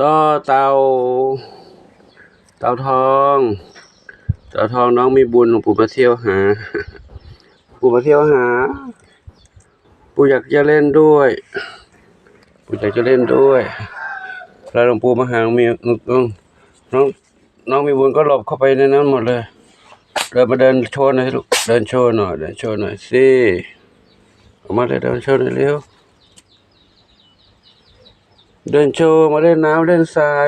ต่อเต่าเต่าทองเต่าทองน้องมีบุญหลวงปู่มาเที่ยวหา ปู่มาเที่ยวหา ปู่อยากจะเล่นด้วย ปู่อยากจะเล่นด้วยแล้วหลวงปู่มาหามีน้องน้องน้องมีบุญก็หลบเข้าไปในนั้นหมดเลยเดินมาเดินโชว์หน่อยลูกเดินโชว์หน่อยเดินโชว์หน่อยสิออกมาเลยเดินโชว์หน่อยเร็ว เดินโชว์มาเล่นน้ำเล่นทราย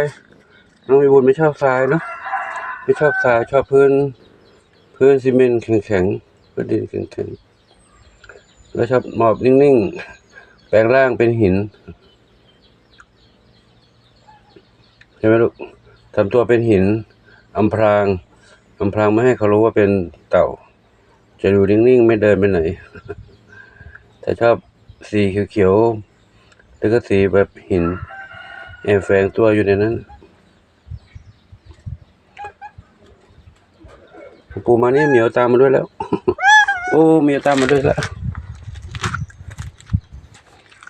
น้องมีบุญไม่ชอบทรายเนาะไม่ชอบทรายชอบพื้น พื้นซีเมนต์แข็งๆพื้นดินแข็งๆแล้วชอบหมอบนิ่งๆ แปลงร่างเป็นหินใช่ไหมลูกทำตัวเป็นหินอำพรางอำพรางไม่ให้เขารู้ว่าเป็นเต่า จะอยู่นิ่งๆ ไม่เดินไปไหน แต่ชอบสีเขียวๆ แล้วก็สีแบบหินแอบแฝงตัวอยู่ในนั้นปูมานี่เหมียวตามมาด้วยแล้ว โอ้เหมียวตามมาด้วยแล้ว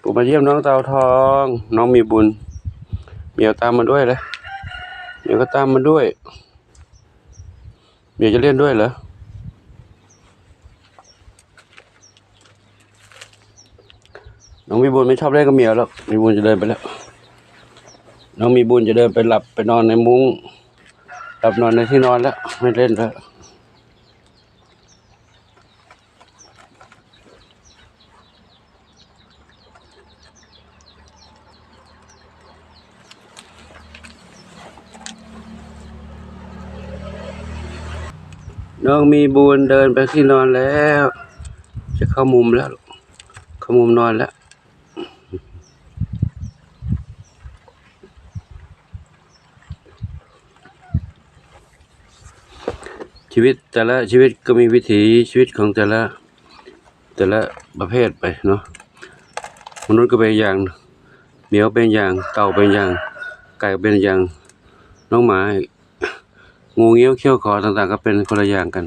ปูมาเยี่ยมน้องเต่าทอง น้องมีบุญเหมียวตามมาด้วยเลยเหมียวก็ตามมาด้วยเหมียวจะเล่นด้วยเหรอ องมีบุญไม่ชอบเล่นกับเมียวหรอกมีบุญจะเดินไปแล้ว น้องมีบุญจะเดินไปหลับไปนอนในมุ้งหลับนอนในที่นอนแล้ว ไม่เล่นแล้วน้องมีบุญเดินไปที่นอนแล้ว จะเข้ามุมแล้ว เข้ามุมนอนแล้ว ชีวิตแต่ละชีวิตก็มีวิถีชีวิตของแต่ละแต่ละประเภทไปเนาะมนุษย์ก็เป็นอย่างเหมียวเป็นอย่างเต่าเป็นอย่างไก่เป็นอย่างน้องหมางูเงี้ยวเขี้ยวขอต่างๆ ก็เป็นคนละอย่างกัน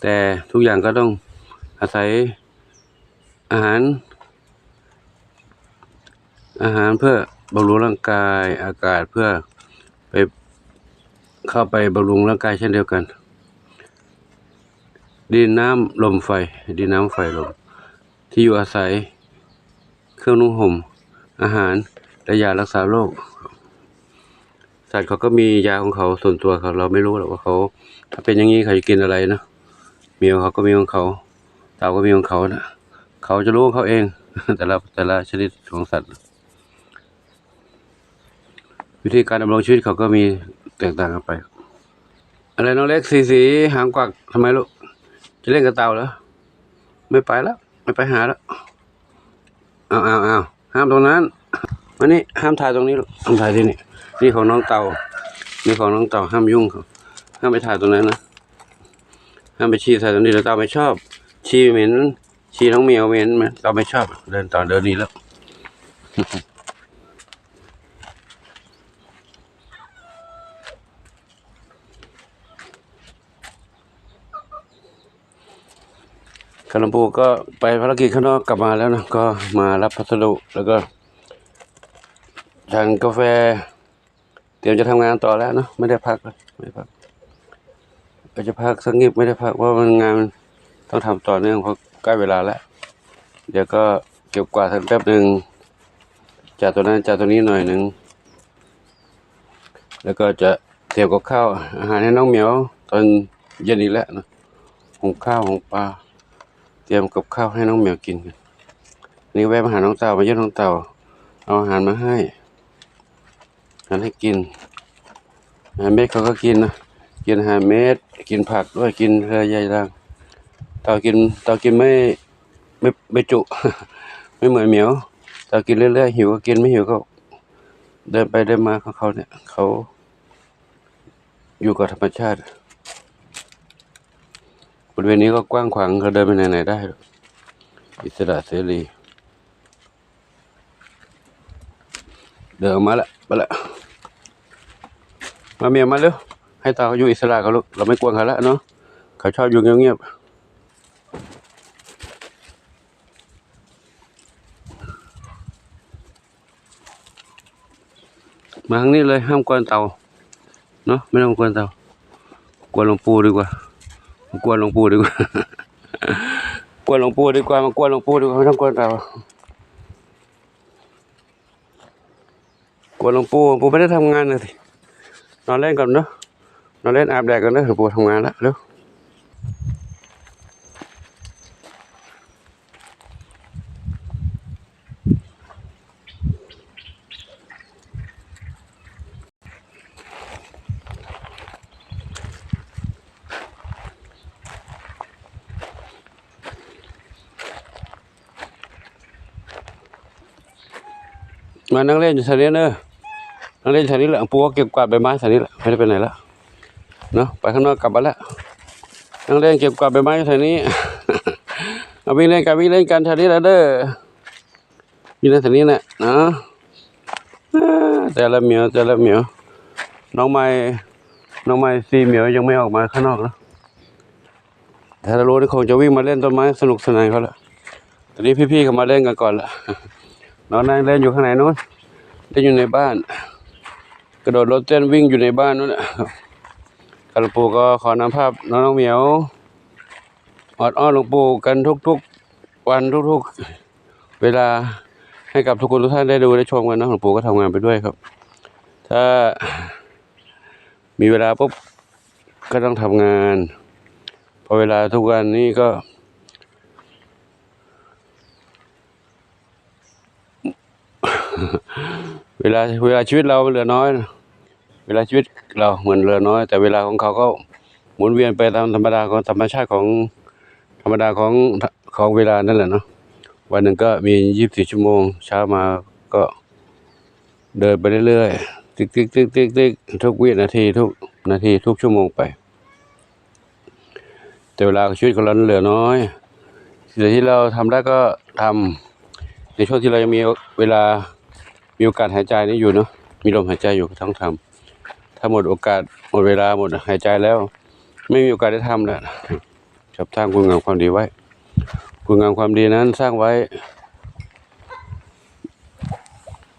แต่ทุกอย่างก็ต้องอาศัยอาหาร อาหารเพื่อบำรุงร่างกายอากาศเพื่อไปเข้าไปบำรุงร่างกายเช่นเดียวกัน ดินน้ำลมไฟ ดินน้ำไฟลม ที่อยู่อาศัย เครื่องนุ่งห่ม อาหารและยารักษาโรค สัตว์เขาก็มียาของเขาส่วนตัวเขาเราไม่รู้หรอกว่าเขา ถ้าเป็นอย่างนี้เขาจะกินอะไรนะเมียเขาก็มีของเขาเต่าก็มีของเขานะเขาจะรู้ของเขาเอง แต่ละแต่ละชนิดของสัตว์ วิธีการดำรงชีวิตเขาก็มีแตกต่างกันไป อะไรน้องเล็กสีสีหางกวักทำไมลูก จะเล่นกับเต่าเหรอไม่ไปแล้ว ไม่ไปหาแล้วเอาเอาเอาห้ามตรงนั้นมานี่ห้ามถ่ายตรงนี้ห้ามถ่ายที่นี่นี่ของน้องเต่านี่ของน้องเต่าห้ามยุ่งเขาห้ามไปถ่ายตรงนั้นนะห้ามไปชี้ถ่ายตรงนี้แล้วเต่าไม่ชอบ ชี้เหม็นชี้น้องเมียวเหม็นไหมเต่าไม่ชอบ เดินต่อเดินนี้แล้ว คารมปูก็ไปภารกิจข้างนอกกลับมาแล้วนะ ก็มารับพัสดุแล้วก็ทานกาแฟ เตรียมจะทำงานต่อแล้วเนอะไม่ได้พักเลยไม่ได้พักก็จะพักสักนิดไม่ได้พักเพราะมันงานต้องทำต่อเนื่องเพราะใกล้เวลาแล้ว เดี๋ยวก็เก็บกวาดทันแป๊บหนึ่งจัดตัวนั้นจัดตัวนี้หน่อยหนึ่งแล้วก็จะเตรียมกับข้าวอาหารให้น้องเหมียวตอนเย็นอีกแล้วนะหุงข้าวหุงปลา รียมกับข้าวให้น้องเหมียวกินกันนี่แวะมาหาน้องเต่ามาเยี่ยมน้องเต่า เอาอาหารมาให้อาหารให้กินอาหารเม็ดเขาก็กินนะกินอาหารเม็ดกินผักด้วยกินเรือใหญ่ล่างเต่ากินเต่ากินไม่ไม่ไม่จุ ไม่เหมือนเหมียวเต่ากินเรื่อยๆหิวก็กินไม่หิวก็ เดินไปเดินมาของเขาเนี่ยเขาอยู่กับธรรมชาติ บริเวณนี้ก็กว้างขวางเขาเดินไปไหนๆได้อกอิสระเสรี เดินมาละมาละมาเมียมาเร็วให้ตาเขาอยู่อิสระเขาลูกเราไม่กวนเขาละเนาะเขาชอบอยู่เงียบมาทางนี้เลยห้ามกวนเต่าเนาะไม่ต้องกวนเต่ากวนหลวงปู่ดีกว่า กวนหลวงปู่ดีกว่ากวนหลวงปู่ดีกว่า มากวนหลวงปู่ดีกว่าไม่ต้องกวนเต่ากวนหลวงปู่หลวงปู่ไม่ได้ทำงานเลยสินอนเล่นก่อนเนาะนอนเล่นอาบแดดก่อนเนาะหลวงปู่ทำงานแล้วเร็ว มานั่งเล่นอยู่แถวนี้เนอะนั่งเล่นแถวนี้แหละปูก็เก็บกวาดใบไม้แถวนี้แหละไม่ได้ไปไหนแล้วเนาะไปข้างนอกกลับมาแล้วนั่งเล่นเก็บกวาดใบไม้แถวนี้เอาวิ่งเล่นกันวิ่งเล่นกันแถวนี้แหละเด้อวิ่งเล่นแถวนี้แหละเนะแต่ละเหมียวแต่ละเหมียวน้องไม้น้องไม้ซีเหมียวยังไม่ออกมาข้างนอกนะแต่ถ้ารู้นี่คงจะวิ่งมาเล่นต้นไม้สนุกสนานเขาละตอนนี้พี่ๆเขามาเล่นกันก่อนละ น้องนั่งเล่นอยู่ข้างในนู้นเล่นอยู่ในบ้าน กระโดดรถเต้นวิ่งอยู่ในบ้านนู้นนะครับหลวงปู่ก็ขอนำภาพน้องน้องเหมียวออดอ้อนหลวงปู่กันทุกๆวันทุกๆเวลาให้กับทุกคนทุกท่านได้ดูได้ชมกันนะหลวงปู่ก็ทำงานไปด้วยครับ ถ้ามีเวลาปุ๊บก็ต้องทำงาน พอเวลาทุกวันนี้ก็ เวลาเวลาชีวิตเราเหลือน้อย เวลาชีวิตเราเหมือนเหลือน้อย แต่เวลาของเขาก็หมุนเวียนไปตามธรรมดาของธรรมชาติของธรรมดาของของเวลานั่นแหละเนาะวันหนึ่งก็มียี่สิบสี่ชั่วโมง เช้ามาก็เดินไปเรื่อยๆติ๊กติ๊กติ๊กติ๊กติ๊กทุกวินาทีทุกนาทีทุกชั่วโมงไป แต่เวลาชีวิตของเราเหลือน้อยสิ่งที่เราทำได้ก็ทำในช่วงที่เรายังมีเวลา มีโอกาสหายใจนี่อยู่เนาะมีลมหายใจอยู่ก็ต้องทำถ้าหมดโอกาสหมดเวลาหมดหายใจแล้ว ไม่มีโอกาสได้ทำแล้วจับสร้างคุณงามความดีไว้ คุณงามความดีนั้นสร้างไว้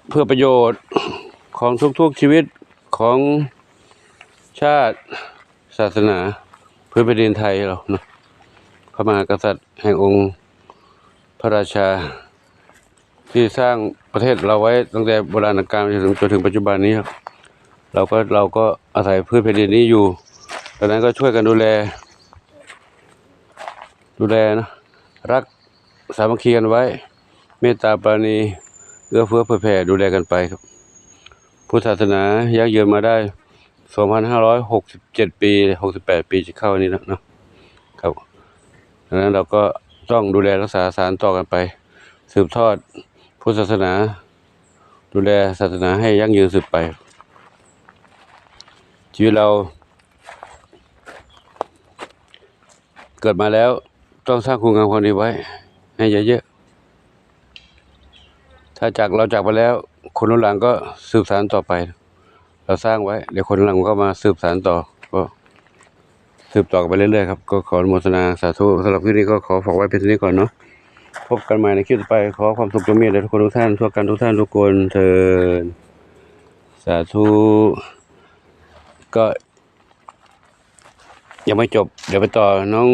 เพื่อประโยชน์ของทุกๆชีวิตของชาติศาสนาเพื่อแผ่นดินไทยเราเนาะพระมหากษัตริย์แห่งองค์พระราชา ที่สร้างประเทศเราไว้ตั้งแต่โบราณกาลจนถึงจนถึงปัจจุบันนี้ครับเราก็เราก็อาศัยพืชแผ่นดินนี้อยู่ดังนั้นก็ช่วยกันดูแล ดูแลนะรักสามัคคีกันไว้ เมตตาปราณีเอื้อเฟื้อเผื่อแผ่ดูแลกันไปครับ พุทธศาสนายั่งยืนมาได้ 2,567 ปี 68 ปีจะเข้านี้แล้วเนาะครับดังนั้นเราก็ต้องดูแลรักษาสารต่อกันไป สืบทอด พุทธศาสนา ดูแลศาสนาให้ยั่งยืนสืบไป ชีวิตเรา เกิดมาแล้วต้องสร้างคุณงามความดีไว้ ให้เยอะๆถ้าจากเราจากไปแล้ว คนรุ่นหลังก็สืบสานต่อไป เราสร้างไว้ เดี๋ยวคนรุ่นหลังก็มาสืบสานต่อก็สืบต่อกันไปเรื่อยๆครับ ก็ขออนุโมทนาสาธุสำหรับคลิปนี้ก็ขอฝากไว้เพียงเท่านี้ก่อนเนาะ พบกันใหม่ในคลิปต่อไป ขอความสุขจงมีแด่ทุกคนทุกท่านทั่วกันทุกท่านทุกคนเทินสาธุก็ยังไม่จบ เดี๋ยวไปต่อน้อง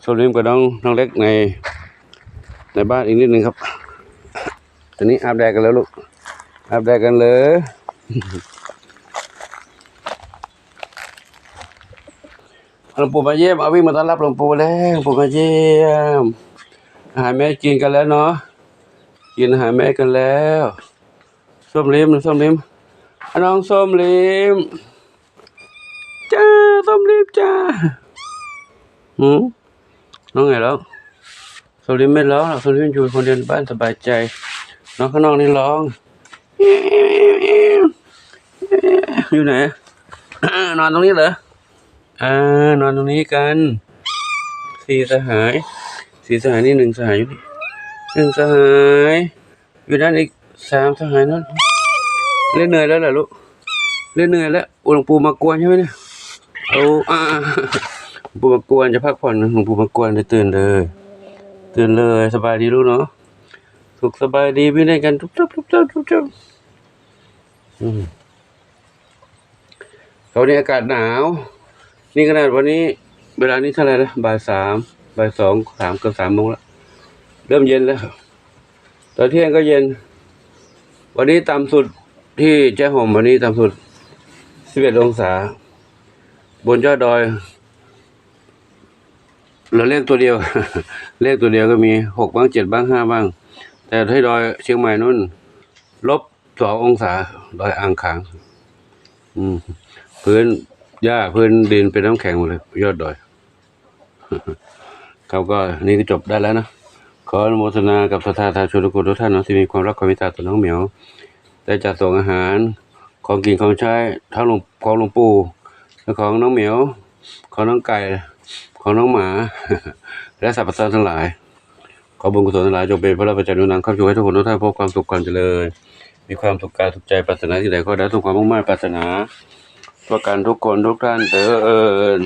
โซลิมกับน้องน้องเล็กใน ในบ้านอีกนิดนึงครับ ตอนนี้อาบแดดกันแล้วลูกอาบแดดกันเลยหลวงปู่มาเยี่ยมเอาวิ่งมาต้อนรับหลวงปู่แล้วหลวงปู่มาเยี่ยม หารแม่กินกันแล้วเนาะกินอาหารแม่กันแล้วส้มลิมส้มลิมน้องส้มลิมจ้าส้มลิมจ้าหืมน้องไงแล้วส้มลิมไม่ร้องหรอกส้มลิมอยู่คนเดียวในบ้านสบายใจ น้องข้างนอกนี่ร้องอยู่ไหนนอนตรงนี้เหรออ่านอนตรงนี้กันสี่สหาย สี่สหายนี่หนึ่งสหายอยู่นี่หนึ่งสหายอยู่ด้านอีกสามสหายนั่นเล่นเหนื่อยแล้วเหรอลูกเล่นเหนื่อยแล้วอ้หลวงปู่มากวนใช่ไหมเนี่ยเอาอ่าหลวงปู่มากวนจะพักผ่อนหลวงปู่มากวนเลยตื่นเลยตื่นเลยสบายดีลูกเนาะสุขสบายดีวิ่งเล่นกันทุกทุกทุกทุกทุกทุกอืมเขาเนี่ยอากาศหนาว นี่ขนาดวันนี้ เวลานี้เท่าไหร่นะบ่ายสาม บ่ายสองสามเกือบสามโมงแล้วเริ่มเย็นแล้วตอนเที่ยงก็เย็น วันนี้ต่ำสุดที่แจ้ห่มวันนี้ต่ำสุดสิบเอ็ดองศา บนยอดดอย เราเลขตัวเดียว เลขตัวเดียวก็มีหกบ้างเจ็ดบ้างห้าบ้าง แต่ที่ดอยเชียงใหม่นู่นลบสององศาดอยอ่างขาง อืมพื้นหญ้าพื้นดินเป็นน้ำแข็งหมดเลย ยอดดอย เขาก็นี่ก็จบได้แล้วนะขออนุโมทนากับสถาทาชนทุกคนทุกท่านนะที่มีความรักความเมตตาต่อน้องเหมียวได้จัดส่งอาหารของกินของใช้ทั้งหลวงของหลวงปู่และของน้องเหมียว ของน้องไก่ของน้องหมา และสัตว์ประสริฐทั้งหลาย ขอบุญกุศลทั้งหลายจงเป็นพระราชจานุนำข้าพเจ้าให้ทุกคนทุกท่านพบความสุขความเจริญ มีความสุขกายสุขใจปรารถนาที่ใดก็ได้ทุกความมุ่งมั่นปรารถนาประกันทุกคนทุกท่านเถิด